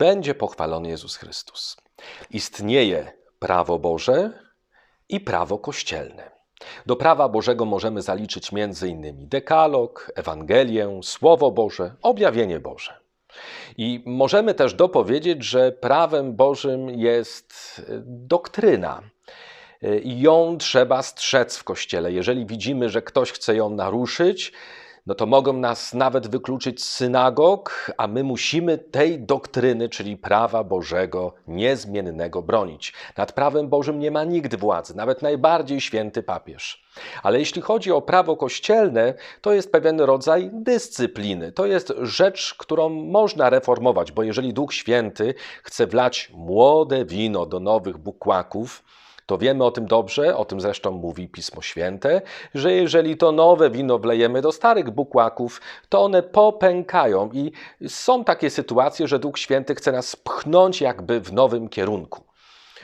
będzie pochwalony Jezus Chrystus. Istnieje prawo Boże i prawo kościelne. Do prawa Bożego możemy zaliczyć m.in. dekalog, Ewangelię, Słowo Boże, objawienie Boże. I możemy też dopowiedzieć, że prawem Bożym jest doktryna. I ją trzeba strzec w kościele. Jeżeli widzimy, że ktoś chce ją naruszyć, no to mogą nas nawet wykluczyć z synagog, a my musimy tej doktryny, czyli prawa Bożego niezmiennego bronić. Nad prawem Bożym nie ma nigdy władzy, nawet najbardziej święty papież. Ale jeśli chodzi o prawo kościelne, to jest pewien rodzaj dyscypliny. To jest rzecz, którą można reformować, bo jeżeli Duch Święty chce wlać młode wino do nowych bukłaków, to wiemy o tym dobrze, o tym zresztą mówi Pismo Święte, że jeżeli to nowe wino wlejemy do starych bukłaków, to one popękają i są takie sytuacje, że Duch Święty chce nas pchnąć jakby w nowym kierunku.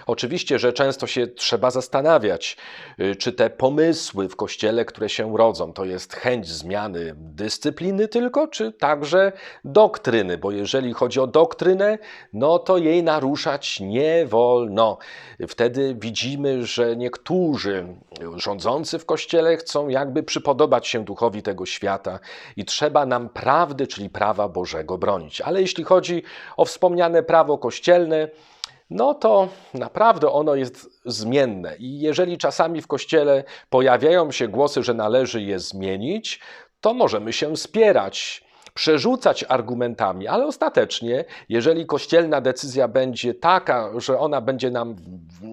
Oczywiście, że często się trzeba zastanawiać, y, czy te pomysły w kościele, które się rodzą, to jest chęć zmiany dyscypliny tylko, czy także doktryny, bo jeżeli chodzi o doktrynę, no to jej naruszać nie wolno. Wtedy widzimy, że niektórzy rządzący w kościele chcą jakby przypodobać się duchowi tego świata i trzeba nam prawdy, czyli prawa Bożego bronić. Ale jeśli chodzi o wspomniane prawo kościelne, no to naprawdę ono jest zmienne. I jeżeli czasami w kościele pojawiają się głosy, że należy je zmienić, to możemy się spierać przerzucać argumentami, ale ostatecznie, jeżeli kościelna decyzja będzie taka, że ona będzie nam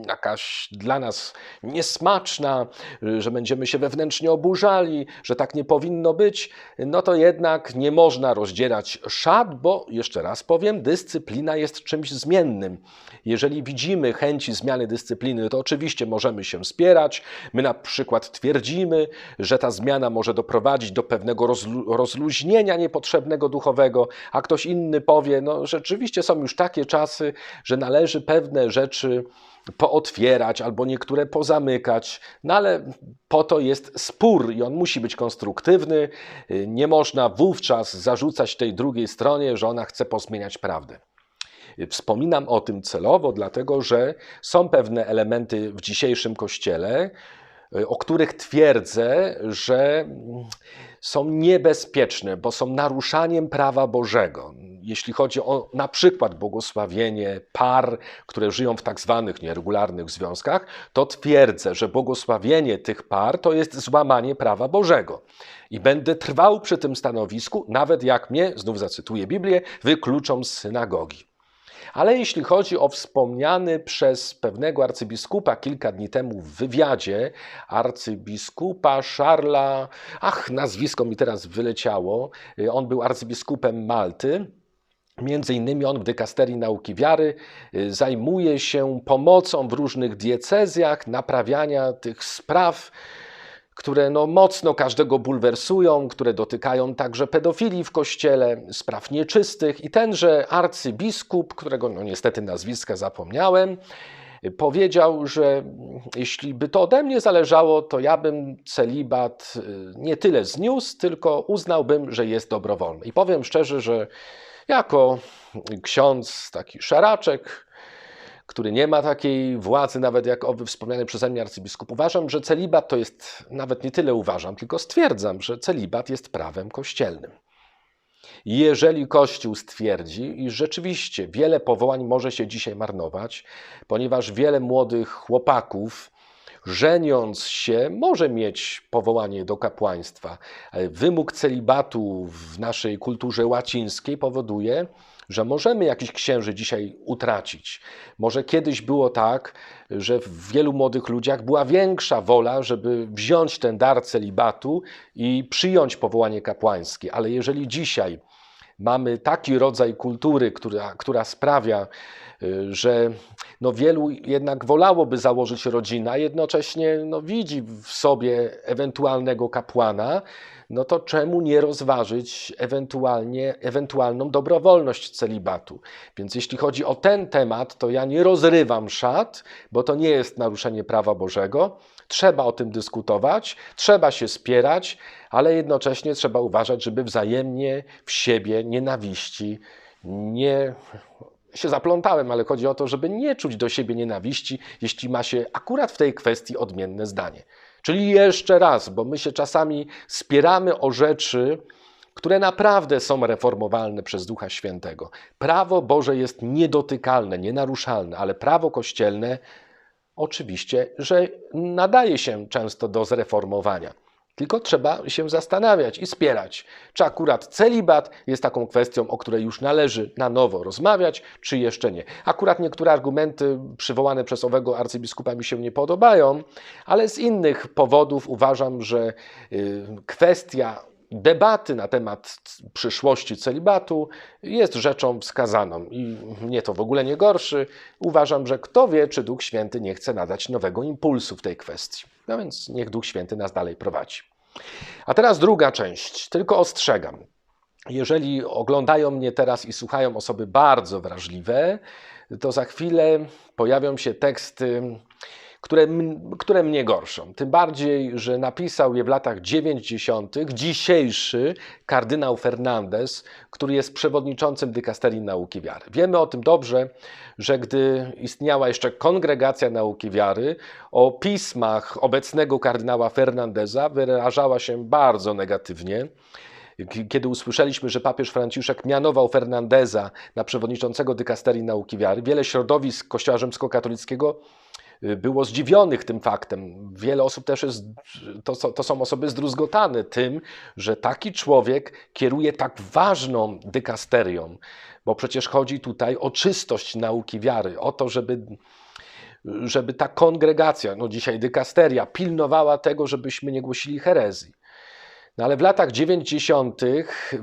jakaś dla nas niesmaczna, że będziemy się wewnętrznie oburzali, że tak nie powinno być, no to jednak nie można rozdzierać szat, bo jeszcze raz powiem, dyscyplina jest czymś zmiennym. Jeżeli widzimy chęci zmiany dyscypliny, to oczywiście możemy się spierać. My na przykład twierdzimy, że ta zmiana może doprowadzić do pewnego rozlu rozluźnienia niepotrzebnego potrzebnego duchowego, a ktoś inny powie, no rzeczywiście są już takie czasy, że należy pewne rzeczy pootwierać albo niektóre pozamykać, no ale po to jest spór i on musi być konstruktywny. Nie można wówczas zarzucać tej drugiej stronie, że ona chce pozmieniać prawdę. Wspominam o tym celowo, dlatego że są pewne elementy w dzisiejszym kościele, o których twierdzę, że są niebezpieczne, bo są naruszaniem prawa Bożego. Jeśli chodzi o na przykład błogosławienie par, które żyją w tak zwanych nieregularnych związkach, to twierdzę, że błogosławienie tych par to jest złamanie prawa Bożego. I będę trwał przy tym stanowisku, nawet jak mnie, znów zacytuję Biblię, wykluczą z synagogi. Ale jeśli chodzi o wspomniany przez pewnego arcybiskupa kilka dni temu w wywiadzie, arcybiskupa Szarla, ach, nazwisko mi teraz wyleciało, on był arcybiskupem Malty. Między innymi on w dykasterii nauki wiary zajmuje się pomocą w różnych diecezjach, naprawiania tych spraw, które no mocno każdego bulwersują, które dotykają także pedofilii w kościele, spraw nieczystych. I tenże arcybiskup, którego no niestety nazwiska zapomniałem, powiedział, że jeśli by to ode mnie zależało, to ja bym celibat y, nie tyle zniósł, tylko uznałbym, że jest dobrowolny. I powiem szczerze, że jako ksiądz, taki szaraczek, który nie ma takiej władzy, nawet jak owy wspomniany przeze mnie arcybiskup. Uważam, że celibat to jest, nawet nie tyle uważam, tylko stwierdzam, że celibat jest prawem kościelnym. Jeżeli Kościół stwierdzi, iż rzeczywiście wiele powołań może się dzisiaj marnować, ponieważ wiele młodych chłopaków, żeniąc się, może mieć powołanie do kapłaństwa. Wymóg celibatu w naszej kulturze łacińskiej powoduje, że możemy jakiś księży dzisiaj utracić. Może kiedyś było tak, że w wielu młodych ludziach była większa wola, żeby wziąć ten dar celibatu i przyjąć powołanie kapłańskie, ale jeżeli dzisiaj mamy taki rodzaj kultury, która, która sprawia, y, że no wielu jednak wolałoby założyć rodzinę, a jednocześnie no widzi w sobie ewentualnego kapłana, no to czemu nie rozważyć ewentualnie, ewentualną dobrowolność celibatu? Więc jeśli chodzi o ten temat, to ja nie rozrywam szat, bo to nie jest naruszenie prawa Bożego. Trzeba o tym dyskutować, trzeba się spierać, ale jednocześnie trzeba uważać, żeby wzajemnie w siebie nienawiści nie się zaplątałem, ale chodzi o to, żeby nie czuć do siebie nienawiści, jeśli ma się akurat w tej kwestii odmienne zdanie. Czyli jeszcze raz, bo my się czasami spieramy o rzeczy, które naprawdę są reformowalne przez Ducha Świętego. Prawo Boże jest niedotykalne, nienaruszalne, ale prawo kościelne oczywiście, że nadaje się często do zreformowania. Tylko trzeba się zastanawiać i spierać, czy akurat celibat jest taką kwestią, o której już należy na nowo rozmawiać, czy jeszcze nie. Akurat niektóre argumenty przywołane przez owego arcybiskupa mi się nie podobają, ale z innych powodów uważam, że y, kwestia debaty na temat przyszłości celibatu jest rzeczą wskazaną i mnie to w ogóle nie gorszy. Uważam, że kto wie, czy Duch Święty nie chce nadać nowego impulsu w tej kwestii. No więc niech Duch Święty nas dalej prowadzi. A teraz druga część, tylko ostrzegam. Jeżeli oglądają mnie teraz i słuchają osoby bardzo wrażliwe, to za chwilę pojawią się teksty które, które mnie gorszą. Tym bardziej, że napisał je w latach 90. dzisiejszy kardynał Fernandez, który jest przewodniczącym dykasterii nauki wiary. Wiemy o tym dobrze, że gdy istniała jeszcze kongregacja nauki wiary, o pismach obecnego kardynała Fernandeza wyrażała się bardzo negatywnie kiedy usłyszeliśmy, że papież Franciszek mianował Fernandeza na przewodniczącego dykasterii nauki wiary, wiele środowisk Kościoła Rzymskokatolickiego było zdziwionych tym faktem. Wiele osób też jest, to, to są osoby zdruzgotane tym, że taki człowiek kieruje tak ważną dykasterią, bo przecież chodzi tutaj o czystość nauki wiary, o to, żeby żeby ta kongregacja, no dzisiaj dykasteria, pilnowała tego, żebyśmy nie głosili herezji. No ale w latach 90.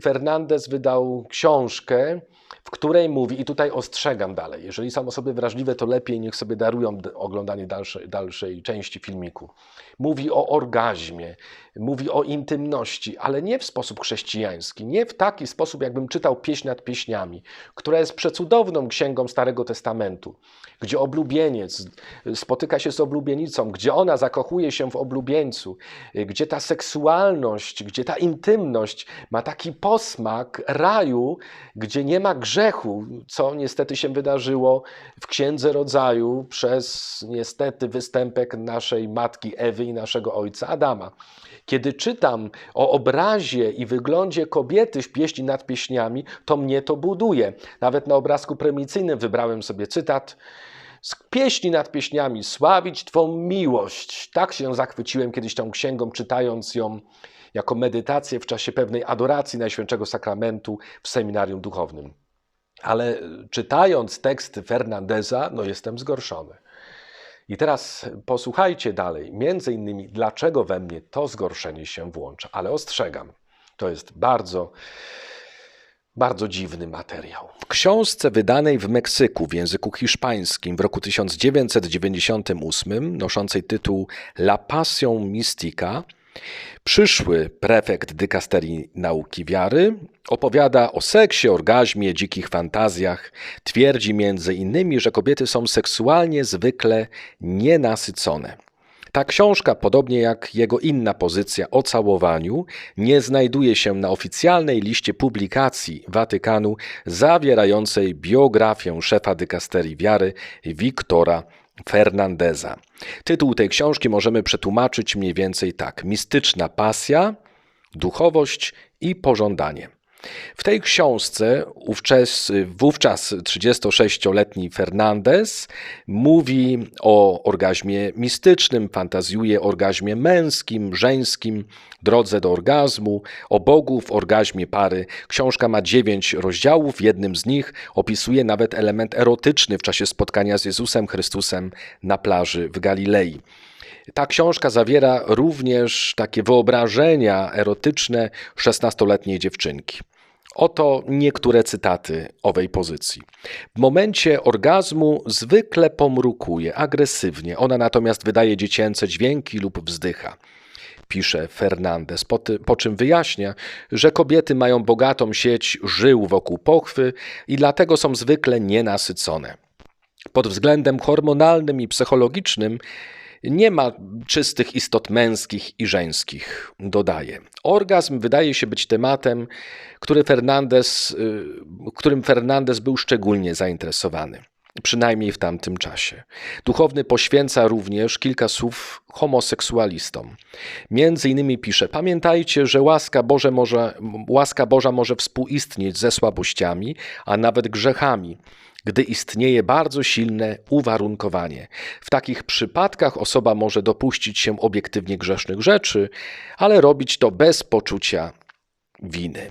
Fernandez wydał książkę, w której mówi, i tutaj ostrzegam dalej, jeżeli są osoby wrażliwe, to lepiej niech sobie darują oglądanie dalszej, dalszej części filmiku. Mówi o orgazmie, mówi o intymności, ale nie w sposób chrześcijański, nie w taki sposób, jakbym czytał pieśń nad pieśniami, która jest przecudowną księgą Starego Testamentu, gdzie oblubieniec spotyka się z oblubienicą, gdzie ona zakochuje się w oblubieńcu, gdzie ta seksualność, gdzie ta intymność ma taki posmak raju, gdzie nie ma grzechu, co niestety się wydarzyło w Księdze Rodzaju przez niestety występek naszej matki Ewy i naszego ojca Adama. Kiedy czytam o obrazie i wyglądzie kobiety w pieśni nad pieśniami, to mnie to buduje. Nawet na obrazku premicyjnym wybrałem sobie cytat z pieśni nad pieśniami, sławić Twą miłość. Tak się zachwyciłem kiedyś tą księgą, czytając ją jako medytację w czasie pewnej adoracji Najświętszego Sakramentu w seminarium duchownym. Ale czytając teksty Fernandeza, no jestem zgorszony. I teraz posłuchajcie dalej, między innymi, dlaczego we mnie to zgorszenie się włącza. Ale ostrzegam, to jest bardzo, bardzo dziwny materiał. W książce wydanej w Meksyku w języku hiszpańskim w roku 1998, noszącej tytuł La Passion Mystica, Przyszły prefekt dykasterii nauki wiary opowiada o seksie, orgazmie, dzikich fantazjach. Twierdzi między innymi, że kobiety są seksualnie zwykle nienasycone. Ta książka, podobnie jak jego inna pozycja o całowaniu, nie znajduje się na oficjalnej liście publikacji Watykanu zawierającej biografię szefa dykasterii wiary Wiktora Fernandeza. Tytuł tej książki możemy przetłumaczyć mniej więcej tak: Mistyczna pasja, duchowość i pożądanie. W tej książce wówczas, wówczas 36-letni Fernandez mówi o orgazmie mistycznym, fantazjuje o orgazmie męskim, żeńskim, drodze do orgazmu, o Bogu w orgazmie pary. Książka ma dziewięć rozdziałów, w jednym z nich opisuje nawet element erotyczny w czasie spotkania z Jezusem Chrystusem na plaży w Galilei. Ta książka zawiera również takie wyobrażenia erotyczne szesnastoletniej dziewczynki. Oto niektóre cytaty owej pozycji. W momencie orgazmu zwykle pomrukuje agresywnie, ona natomiast wydaje dziecięce dźwięki lub wzdycha. Pisze Fernandez, po, ty, po czym wyjaśnia, że kobiety mają bogatą sieć żył wokół pochwy i dlatego są zwykle nienasycone. Pod względem hormonalnym i psychologicznym Nie ma czystych istot męskich i żeńskich, dodaje. Orgazm wydaje się być tematem, który Fernandez, y, którym Fernandez był szczególnie zainteresowany, przynajmniej w tamtym czasie. Duchowny poświęca również kilka słów homoseksualistom. Między innymi pisze: Pamiętajcie, że łaska, Boże może, łaska Boża może współistnieć ze słabościami, a nawet grzechami gdy istnieje bardzo silne uwarunkowanie. W takich przypadkach osoba może dopuścić się obiektywnie grzesznych rzeczy, ale robić to bez poczucia winy.